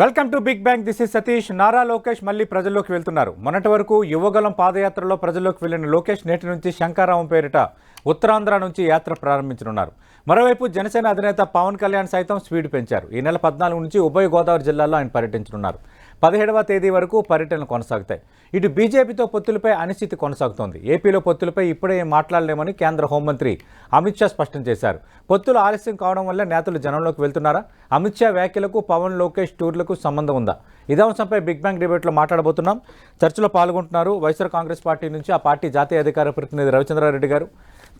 Welcome to Big Bank this is Satish. Nara Lokesh మళ్ళీ ప్రజల్లోకి వెళ్తున్నారు. మొన్నటి వరకు యువగలం పాదయాత్రలో ప్రజల్లోకి వెళ్ళిన లోకేష్ నేటి నుంచి శంకారావం పేరిట ఉత్తరాంధ్ర నుంచి యాత్ర ప్రారంభించనున్నారు. మరోవైపు జనసేన అధినేత పవన్ కళ్యాణ్ సైతం స్పీడ్ పెంచారు. ఈ నెల పద్నాలుగు నుంచి ఉభయ గోదావరి జిల్లాల్లో ఆయన పర్యటించనున్నారు. పదిహేడవ తేదీ వరకు పర్యటనలు కొనసాగుతాయి. ఇటు బీజేపీతో పొత్తులపై అనిశ్చితి కొనసాగుతోంది. ఏపీలో పొత్తులపై ఇప్పుడే మాట్లాడలేమని కేంద్ర హోంమంత్రి అమిత్ షా స్పష్టం చేశారు. పొత్తులు ఆలస్యం కావడం వల్ల నేతలు జనంలోకి వెళ్తున్నారా? అమిత్ షా వ్యాఖ్యలకు పవన్ లోకేష్ టూర్లకు సంబంధం ఉందా? ఇదే అంశంపై బిగ్ బ్యాంగ్ డిబేట్లో మాట్లాడబోతున్నాం. చర్చలో పాల్గొంటున్నారు వైఎస్ఆర్ కాంగ్రెస్ పార్టీ నుంచి ఆ పార్టీ జాతీయ అధికార ప్రతినిధి రవిచంద్రారెడ్డి గారు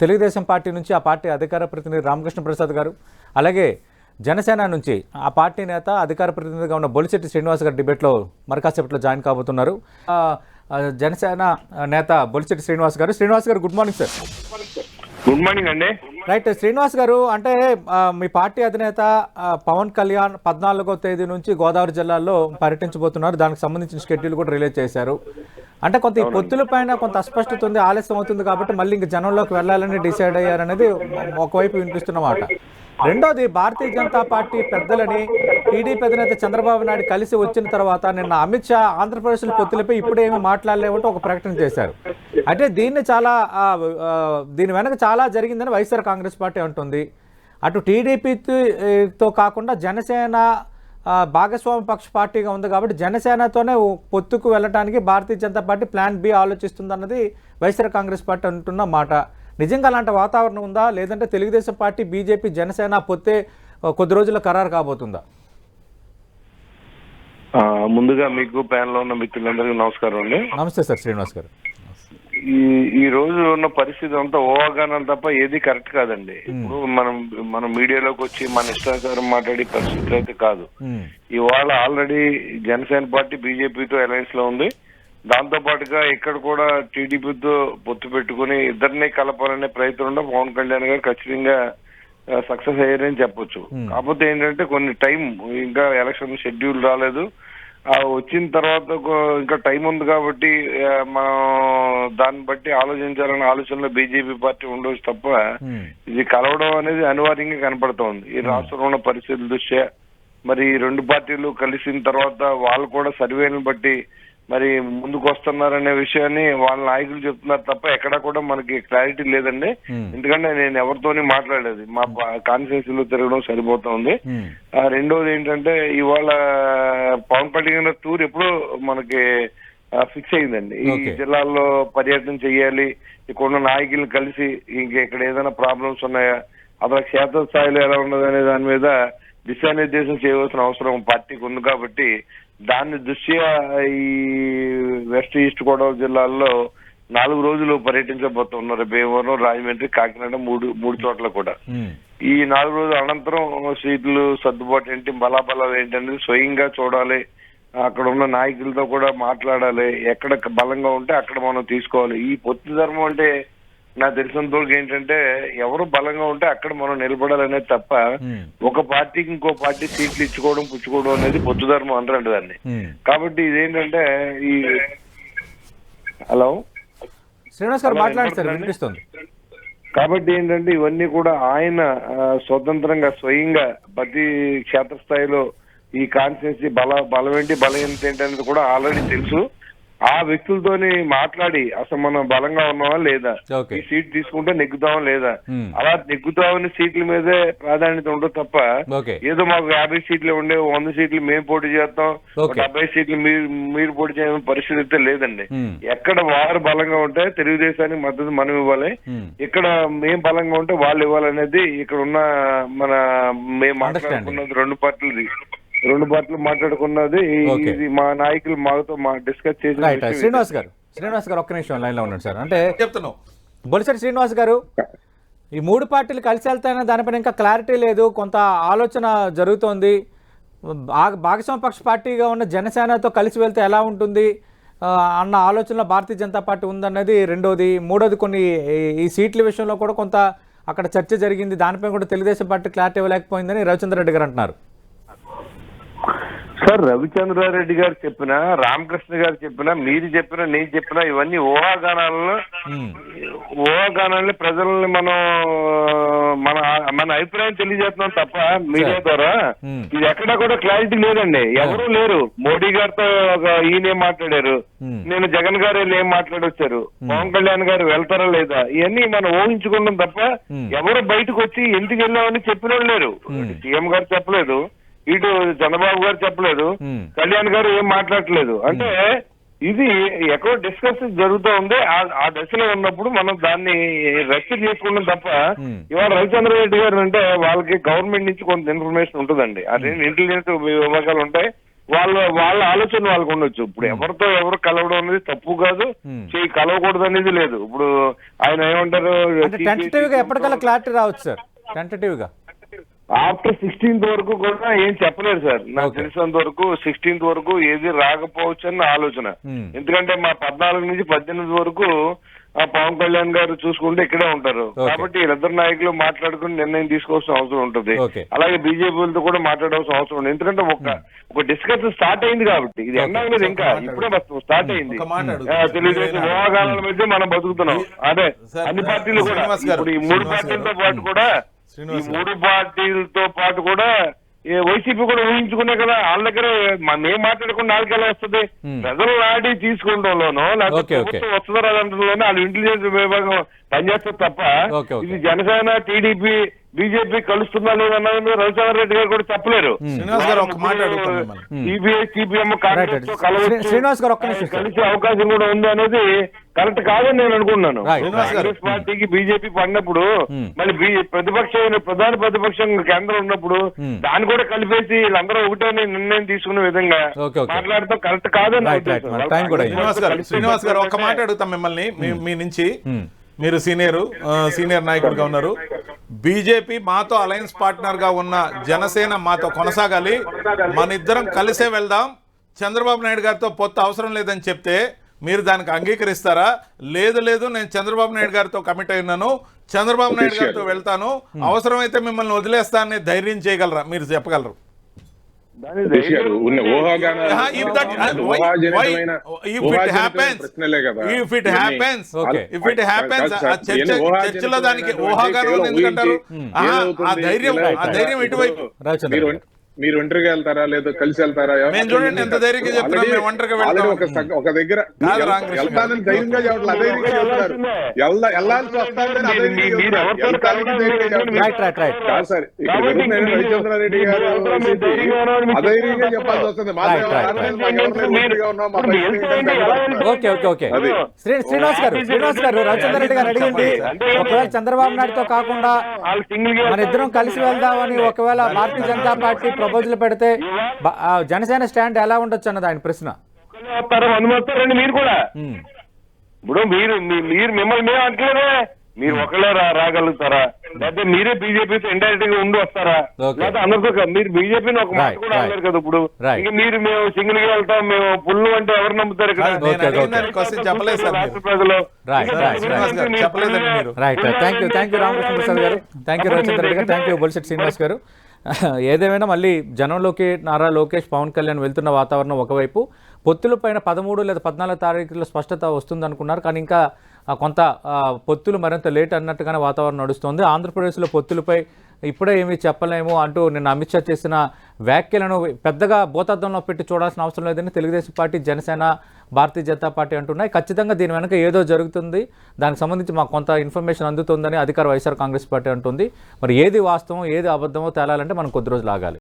తెలుగుదేశం పార్టీ నుంచి ఆ పార్టీ అధికార ప్రతినిధి రామకృష్ణ ప్రసాద్ గారు అలాగే జనసేన నుంచి ఆ పార్టీ నేత అధికార ప్రతినిధిగా ఉన్న బొలిశెట్టి శ్రీనివాస్ గారు డిబేట్లో మరి కాసేపట్లో జాయిన్ కాబోతున్నారు. జనసేన నేత Bolisetti Srinivas garu. Srinivas garu good morning sir. Good morning అండి. రైట్ శ్రీనివాస్ గారు అంటే మీ పార్టీ అధినేత పవన్ కళ్యాణ్ పద్నాలుగో తేదీ నుంచి గోదావరి జిల్లాలో పర్యటించబోతున్నారు. దానికి సంబంధించిన షెడ్యూల్ కూడా రిలీజ్ చేశారు. అంటే కొంత ఈ పొత్తుల పైన కొంత అస్పష్టత ఉంది ఆలస్యం అవుతుంది కాబట్టి మళ్ళీ ఇంక జనంలోకి వెళ్ళాలని డిసైడ్ అయ్యారనేది ఒకవైపు వినిపిస్తున్న మాట. రెండోది భారతీయ జనతా పార్టీ పెద్దలని టీడీపీ అధినేత చంద్రబాబు నాయుడు కలిసి వచ్చిన తర్వాత నిన్న అమిత్ షా ఆంధ్రప్రదేశ్లో పొత్తులపై ఇప్పుడేమీ మాట్లాడలేమంటూ ఒక ప్రకటన చేశారు. అంటే దీన్ని చాలా దీని వెనక చాలా జరిగిందని వైఎస్ఆర్ కాంగ్రెస్ పార్టీ అంటుంది. అటు టీడీపీతో కాకుండా జనసేన భాగస్వామి పక్ష పార్టీగా ఉంది కాబట్టి జనసేనతోనే పొత్తుకు వెళ్ళడానికి Bharatiya Janata party plan B ఆలోచిస్తుందన్నది YSR Congress party అంటున్న మాట. నిజంగా అలాంటి వాతావరణం ఉందా? లేదంటే తెలుగుదేశం పార్టీ బీజేపీ జనసేన పొత్తే కొద్ది రోజుల్లో ఖరారు కాబోతుందా? ముందుగా మీకు ప్యాన్లో ఉన్న మిత్రులందరికీ నమస్కారం అండి. నమస్తే సార్ శ్రీనివాస్ గారు. ఈ ఈ రోజు ఉన్న పరిస్థితి అంతా ఓవగానం తప్ప ఏది కరెక్ట్ కాదండి. ఇప్పుడు మనం మనం మీడియాలోకి వచ్చి మన ఇష్టానుసారం మాట్లాడే పరిస్థితి అయితే కాదు. ఇవాళ ఆల్రెడీ జనసేన పార్టీ బీజేపీతో అలయన్స్లో ఉంది. దాంతో పాటుగా ఇక్కడ కూడా టీడీపీతో పొత్తు పెట్టుకుని ఇద్దరిని కలపాలనే ప్రయత్నంలో పవన్ కళ్యాణ్ గారు ఖచ్చితంగా సక్సెస్ అయ్యారని చెప్పొచ్చు. కాకపోతే ఏంటంటే కొన్ని టైం ఇంకా ఎలక్షన్ షెడ్యూల్ రాలేదు. ఆ వచ్చిన తర్వాత ఇంకా టైం ఉంది కాబట్టి మనం దాన్ని బట్టి ఆలోచించాలనే ఆలోచనలో బీజేపీ పార్టీ ఉండవచ్చు తప్ప ఉమ్, ఇది కలవడం అనేది అనివార్యంగా కనపడుతోంది. ఈ రాష్ట్రంలో ఉన్న పరిస్థితుల దృష్ట్యా మరి ఈ రెండు పార్టీలు కలిసిన తర్వాత వాళ్ళు కూడా సర్వేలను బట్టి మరి ముందుకు వస్తున్నారనే విషయాన్ని వాళ్ళ నాయకులు చెప్తున్నారు తప్ప ఎక్కడా కూడా మనకి క్లారిటీ లేదండి. ఉమ్, ఎందుకంటే నేను ఎవరితోని మాట్లాడలేదు. మా కాన్స్టిట్యూన్సీలో తిరగడం సరిపోతుంది. ఆ, రెండోది ఏంటంటే ఇవాళ పవన్ కళ్యాణ్ టూర్ ఎప్పుడో మనకి ఫిక్స్ అయిందండి. ఈ. జిల్లాల్లో పర్యటన చెయ్యాలి ఇక్కడ నాయకులు కలిసి ఇంక ఇక్కడ ఏదైనా ప్రాబ్లమ్స్ ఉన్నాయా? అసలు క్షేత్ర స్థాయిలో ఎలా ఉన్నది అనే దాని మీద దిశానిర్దేశం చేయవలసిన అవసరం పార్టీకి ఉంది కాబట్టి దాన్ని దృష్ట్యా ఈ వెస్ట్ ఈస్ట్ గోదావరి జిల్లాల్లో నాలుగు రోజులు పర్యటించబోతున్నారు భీమవరం రాజమండ్రి కాకినాడ మూడు మూడు చోట్ల కూడా. ఈ నాలుగు రోజుల అనంతరం సీట్లు సర్దుబాటు ఏంటి బలాబలాలు ఏంటనేది స్వయంగా చూడాలి. అక్కడ ఉన్న నాయకులతో కూడా మాట్లాడాలి. ఎక్కడ బలంగా ఉంటే అక్కడ మనం తీసుకోవాలి. ఈ పొత్తు ధర్మం అంటే నాకు తెలిసినంతవరకు ఏంటంటే ఎవరు బలంగా ఉంటే అక్కడ మనం నిలబడాలనేది తప్ప ఒక పార్టీకి ఇంకో పార్టీ సీట్లు ఇచ్చుకోవడం పుచ్చుకోవడం అనేది పొత్తు ధర్మం అంటారండి దాన్ని. కాబట్టి ఇదేంటంటే ఈ హలో? శ్రీనివాస్ గారు? వినిపిస్తుంది? కాబట్టి ఏంటంటే ఇవన్నీ కూడా ఆయన స్వతంత్రంగా స్వయంగా ప్రతి క్షేత్రస్థాయిలో ఈ కాన్స్టిట్యూన్సీ బల బలం ఏంటి బలహీనత ఏంటి అనేది కూడా ఆల్రెడీ తెలుసు. ఆ వ్యక్తులతోని మాట్లాడి అసలు మనం బలంగా ఉన్నామా లేదా? ఈ సీట్ తీసుకుంటే నెగ్గుతామా లేదా? అలా నెగ్గుతామని సీట్ల మీదే ప్రాధాన్యత ఉండదు తప్ప ఏదో మాకు యాభై సీట్లు ఉండే వంద సీట్లు మేము పోటీ చేస్తాం. డెబ్బై సీట్లు మీరు మీరు పోటీ చేయడం పరిస్థితి అయితే లేదండి. ఎక్కడ వారు బలంగా ఉంటే తెలుగుదేశానికి మద్దతు మనం ఇవ్వాలి. ఇక్కడ మేం బలంగా ఉంటే వాళ్ళు ఇవ్వాలనేది ఇక్కడ ఉన్న మన మేము. మాట్లాడుకున్నది రెండు పార్టీలది. రెండు పార్టీలు మాట్లాడుకున్నది. ఇది మా నాయకులు మాతో మా డిస్కస్ రైట్ ఇది. శ్రీనివాస్ గారు. శ్రీనివాస్ గారు ఒక్క నిమిషం లైన్లో ఉండండి సార్. అంటే చెప్తున్నావు? బొలిసెట్టి శ్రీనివాస్ గారు ఈ మూడు పార్టీలు కలిసి వెళ్తాయనే దానిపైన ఇంకా క్లారిటీ లేదు. కొంత ఆలోచన జరుగుతోంది. భాగ- భాగస్వామ్య పక్ష పార్టీగా ఉన్న జనసేనతో కలిసి వెళ్తే ఎలా ఉంటుంది? అన్న ఆలోచనలో భారతీయ జనతా పార్టీ ఉందన్నది రెండోది. మూడోది కొన్ని ఈ- ఈ సీట్ల విషయంలో కూడా కొంత అక్కడ చర్చ జరిగింది. దానిపై కూడా తెలుగుదేశం పార్టీ క్లారిటీ ఇవ్వలేకపోయిందని రవిచంద్ర రెడ్డి గారు అంటున్నారు. సార్ రవిచంద్రారెడ్డి గారు చెప్పిన రామకృష్ణ గారు చెప్పిన మీరు చెప్పిన నేను చెప్పిన ఇవన్నీ ఊహాగానాలను ఊహాగానాలని ప్రజల్ని మనం మన మన అభిప్రాయం తెలియజేస్తున్నాం తప్ప మీడియా ద్వారా. ఇది ఎక్కడా కూడా క్లారిటీ లేదండి. ఎవరు లేరు. మోడీ గారితో ఒక ఈయన ఏం మాట్లాడారు. నేను జగన్ గారు వెళ్ళి ఏం మాట్లాడొచ్చారు? పవన్ కళ్యాణ్ గారు వెళ్తారా లేదా? ఇవన్నీ మనం ఊహించుకున్నాం తప్ప. ఎవరు బయటకు వచ్చి ఎందుకు వెళ్ళామని చెప్పిన వాళ్ళు లేరు. సీఎం గారు చెప్పలేదు. ఇటు చంద్రబాబు గారు చెప్పలేదు. కళ్యాణ్ గారు ఏం మాట్లాడట్లేదు. అంటే ఇది ఎక్కడో డిస్కస్ జరుగుతూ ఉంది. ఆ- దశలో ఉన్నప్పుడు మనం దాన్ని రెస్ట్ చేసుకున్నాం తప్ప. ఇవాళ రవిచంద్ర రెడ్డి గారు అంటే వాళ్ళకి గవర్నమెంట్ నుంచి కొంత ఇన్ఫర్మేషన్ ఉంటుందండి. అదే ఇంటెలిజెన్స్ విభాగాలు ఉంటాయి వాళ్ళ వాళ్ళ ఆలోచన వాళ్ళకు ఉండొచ్చు. ఇప్పుడు ఎవరితో ఎవరు కలవడం అనేది తప్పు కాదు. చేయి కలవకూడదు అనేది లేదు. ఇప్పుడు ఆయన ఏమంటారు అంటే టెంటేటివ్గా ఎప్పటికల్లా క్లారిటీ రావచ్చు సార్ టెంటేటివ్గా. ఆఫ్టర్ సిక్స్టీన్త్ వరకు కూడా ఏం చెప్పలేరు సార్. నాకు. తెలిసినంత వరకు సిక్స్టీన్త్ వరకు ఏది రాకపోవచ్చు అన్న ఆలోచన. Hmm. ఎందుకంటే మా పద్నాలుగు నుంచి పద్దెనిమిది వరకు ఆ పవన్ కళ్యాణ్ గారు చూసుకుంటే ఇక్కడే ఉంటారు. కాబట్టి వీళ్ళిద్దరు నాయకులు మాట్లాడుకుని నిర్ణయం తీసుకోవాల్సిన అవసరం ఉంటుంది. అలాగే బీజేపీలతో కూడా మాట్లాడాల్సిన అవసరం ఉంది. ఎందుకంటే ఒక ఒక డిస్కషన్ స్టార్ట్ అయింది కాబట్టి. ఇది. ఎండాగలేదు ఇంకా ఇప్పుడే స్టార్ట్ అయింది. ఆ, అడుగుతాను. తెలుగుదేశం ఊహాగానాల మధ్య మనం బతుకుతున్నాం. అదే. అన్ని పార్టీలు కూడా. ఇప్పుడు ఈ మూడు పార్టీలతో. పాటు కూడా ఈ. మూడు పార్టీలతో పాటు కూడా వైసీపీ కూడా ఊహించుకునే కదా వాళ్ళ దగ్గర ఏం మాట్లాడకుండా వాళ్ళకి ఎలా వస్తుంది. ప్రజలు నాటి తీసుకుంటంలోనో లేకపోతే వస్తుందో రాదంటలోనో వాళ్ళు ఇంటెలిజెన్స్ విభాగం పనిచేస్తారు తప్ప. ఇది జనసేన టీడీపీ బీజేపీ కలుస్తుందా లేదన్నది రవిచంద్ర రెడ్డి గారు కూడా చెప్పలేరు శ్రీనివాస్ గారు సిబిఐ సిపిఎం కాంగ్రెస్ శ్రీనివాస్ ఒక్క. కలిసే అవకాశం కూడా ఉంది అనేది కరెక్ట్ కాదని నేను అనుకున్నాను Right, శ్రీనివాస్ గారు. కాంగ్రెస్ పార్టీకి బీజేపీ పడినప్పుడు. మళ్ళీ ప్రతిపక్షం ప్రధాన ప్రతిపక్షం కేంద్రం ఉన్నప్పుడు. దాన్ని కూడా కలిపేసి వీళ్ళందరూ ఒకటే అని నిర్ణయం తీసుకునే విధంగా. మాట్లాడటం కరెక్ట్ కాదని. మరి. శ్రీనివాస్ గారు శ్రీనివాస్ గారు ఒక మాట అడుగుతాం మిమ్మల్ని మీ- నుంచి. మీరు సీనియర్ సీనియర్ నాయకుడిగా ఉన్నారు. బీజేపీ మాతో అలయన్స్ పార్ట్నర్గా ఉన్న జనసేన మాతో కొనసాగాలి. మన ఇద్దరం కలిసే వెళ్దాం. చంద్రబాబు నాయుడు గారితో పొత్తు అవసరం లేదని చెప్తే మీరు దానికి అంగీకరిస్తారా? లేదు లేదు నేను చంద్రబాబు నాయుడు గారితో కమిట్ అయి ఉన్నాను. చంద్రబాబు నాయుడు గారితో వెళ్తాను. అవసరమైతే మిమ్మల్ని వదిలేస్తానని ధైర్యం చేయగలరా? మీరు చెప్పగలరు. చర్చలో దానికి ఊహాగానం ఎందుకంటారు? ఆ ధైర్యం- ఆ ధైర్యం ఇటువైపు. మీరు ఒంటరిగా వెళ్తారా? లేదా కలిసి వెళ్తారా? చూడండి ఎంత ధైర్యంగా చెప్తున్నాం, Already- మేము ఒంటరిగా already వెళ్తాం. ఒక దగ్గర రామకృష్ణ. గారు. వెళ్తానని ధైర్యంగా చెప్పట్లేదు అధైర్యంగా సార్ ఇక్కడ రవిచంద్రారెడ్డి అధైర్యంగా చెప్పాల్సి వస్తుంది. Okay okay okay. అది. శ్రీ శ్రీనివాస్ గారు శ్రీనివాస్ గారు రవిచంద్ర రెడ్డి గారు అడిగింది. ఒకవేళ చంద్రబాబు నాయుడుతో కాకుండా మన ఇద్దరం కలిసి వెళ్దామని ఒకవేళ భారతీయ జనతా పార్టీ ప్రపోజల్ పెడితే జనసేన స్టాండ్ ఎలా ఉండొచ్చు అన్నది ఆయన ప్రశ్న. మీరు కూడా. ఇప్పుడు మీరు మీరు మిమ్మల్ని మేము అంటలేదే. మీరు ఒకళ్ళే రాగలుగుతారా? లేకపోతే మీరే బీజేపీతో ఇండైరెక్ట్గా ఉండి వస్తారా. లేకపోతే అందరితో మీరు బీజేపీని ఒక మాట కూడా. అనలేరు కదా ఇప్పుడు. ఇంక మీరు మేము సింగిల్గా వెళ్తాం మేము పుల్లు అంటే ఎవరు నమ్ముతారు రాష్ట్ర. ప్రజలు thank you thank you Ramakrishna Prasad గారు. థ్యాంక్ యూ రవిచంద్ర రెడ్డి గారు థ్యాంక్ యూ బొలిశెట్టి శ్రీనివాస్ గారు. ఏదేమైనా మళ్ళీ జనంలోకి నారా లోకేష్ పవన్ కళ్యాణ్ వెళ్తున్న వాతావరణం ఒకవైపు. పొత్తుల పైన పదమూడు లేదా పద్నాలుగు తారీఖులో స్పష్టత వస్తుంది అనుకున్నారు కానీ ఇంకా కొంత పొత్తులు మరింత లేట్ అన్నట్టుగానే వాతావరణం నడుస్తుంది. ఆంధ్రప్రదేశ్లో పొత్తులపై ఇప్పుడే ఏమీ చెప్పలేము అంటూ నిన్న అమిత్ షా చేసిన వ్యాఖ్యలను పెద్దగా భూతద్దంలో పెట్టి చూడాల్సిన అవసరం లేదని తెలుగుదేశం పార్టీ జనసేన భారతీయ జనతా పార్టీ అంటున్నాయి. ఖచ్చితంగా దీని వెనక ఏదో జరుగుతుంది. దానికి సంబంధించి మాకు కొంత ఇన్ఫర్మేషన్ అందుతుందని అధికార వైఎస్ఆర్ కాంగ్రెస్ పార్టీ అంటుంది. మరి ఏది వాస్తవం ఏది అబద్ధమో తేలాలంటే మనం కొద్ది రోజులు ఆగాలి.